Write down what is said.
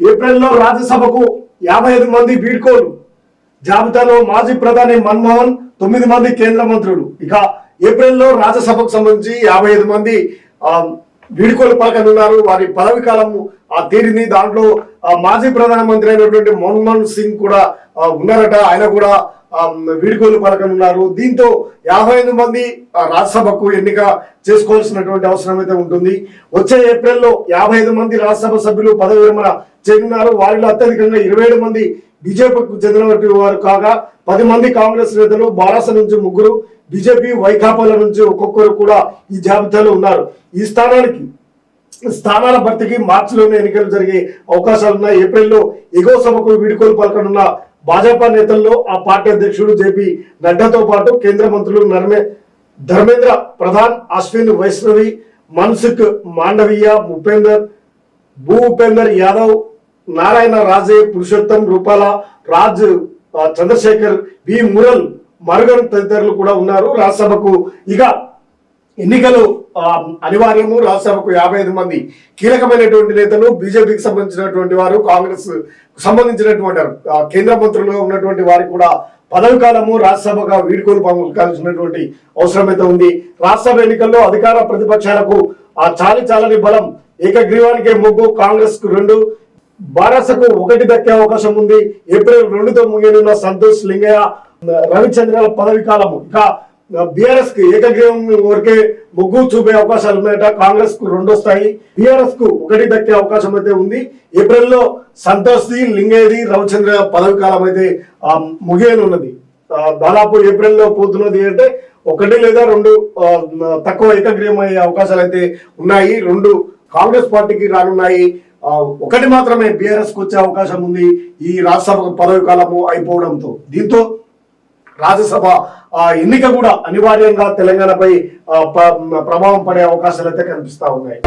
ఏప్రిల్లో రాజ్యసభకు యాభై ఐదు మంది వీడ్కోలు జాబితాలో మాజీ ప్రధాని మన్మోహన్ తొమ్మిది మంది కేంద్ర మంత్రులు. ఇక ఏప్రిల్లో రాజ్యసభకు సంబంధించి యాభై ఐదు మంది ఆ, వీడ్కోలు పలకనున్నారు. వారి పదవి కాలం ఆ తీరింది దాంట్లో మాజీ ప్రధానమంత్రి అయినటువంటి మన్మోహన్ సింగ్ కూడా ఉన్నారట. ఆయన కూడా వీడ్కోలు పలకనున్నారు. దీంతో యాభై ఐదు మంది రాజ్యసభకు ఎన్నిక చేసుకోవాల్సినటువంటి అవసరం అయితే ఉంటుంది. వచ్చే ఏప్రిల్లో యాభై ఐదు మంది రాజ్యసభ సభ్యులు పదవి విరమణ చేయనున్నారు. వారిలో అత్యధికంగా ఇరవై ఏడు మంది బీజేపీకి చెందినటువంటి వారు కాగా పది మంది కాంగ్రెస్ నేతలు బారాస నుంచి ముగ్గురు బీజేపీ వైకాపాల నుంచి ఒక్కొక్కరు కూడా ఈ జాబితాలో ఉన్నారు. ఈ స్థానానికి స్థానాల భర్తీకి మార్చిలోనే ఎన్నికలు జరిగే అవకాశాలున్నాయి. ఏప్రిల్లో ఎగువ సభకు వీడుకోలు పలకనున్న భాజపా నేతల్లో ఆ పార్టీ అధ్యక్షుడు జేపీ నడ్డాతో పాటు కేంద్ర మంత్రులు నర్మే ధర్మేంద్ర ప్రధాన్ అశ్విన్ వైష్ణవి మన్సుఖ్ మాండవీయ ఉపేందర్ భూ ఉపేందర్ యాదవ్ నారాయణ రాజే పురుషోత్తం రూపాల రాజ్ చంద్రశేఖర్ వి మురల్ మరుగన్ తదితరులు కూడా ఉన్నారు. రాజ్యసభకు ఇక ఎన్నికలు అనివార్యము. రాజ్యసభకు యాభై ఐదు మంది కీలకమైనటువంటి నేతలు బీజేపీకి సంబంధించినటువంటి వారు కాంగ్రెస్ సంబంధించినటువంటి కేంద్ర మంత్రులుగా ఉన్నటువంటి వారికి కూడా పదవి కాలము రాజ్యసభగా వీడుకోలు పలకాల్సినటువంటి అవసరం అయితే ఉంది. రాజ్యసభ ఎన్నికల్లో అధికార ప్రతిపక్షాలకు ఆ చాలి చాలని బలం ఏకగ్రీవానికే ముగ్గు కాంగ్రెస్కు రెండు బారసకు ఒకటి దక్కే అవకాశం ఉంది. ఏప్రిల్ రెండుతో ముగియనున్న సంతోష్ లింగయ్య రవిచంద్ర పదవి కాలము. ఇక బీఆర్ఎస్కు ఏకగ్రీవం వరకే మొగ్గు చూపే అవకాశాలు ఉన్నాయట. కాంగ్రెస్కు రెండు వస్తాయి బీఆర్ఎస్కు ఒకటి దక్కే అవకాశం అయితే ఉంది. ఏప్రిల్లో సంతోష్ లింగేది రవిచంద్ర పదవి కాలం అయితే ముగియనున్నది దాదాపు ఏప్రిల్లో పోతున్నది అంటే ఒకటి లేదా రెండు తక్కువ ఏకగ్రీవం అయ్యే అవకాశాలు అయితే ఉన్నాయి. రెండు కాంగ్రెస్ పార్టీకి రానున్నాయి. ఒకటి మాత్రమే బీఆర్ఎస్కు వచ్చే అవకాశం ఉంది ఈ రాజ్యసభ పదవి కాలము అయిపోవడంతో. దీంతో రాజ్యసభ ఎన్నిక కూడా అనివార్యంగా తెలంగాణపై ప్రభావం పడే అవకాశాలు అయితే కనిపిస్తూ ఉన్నాయి.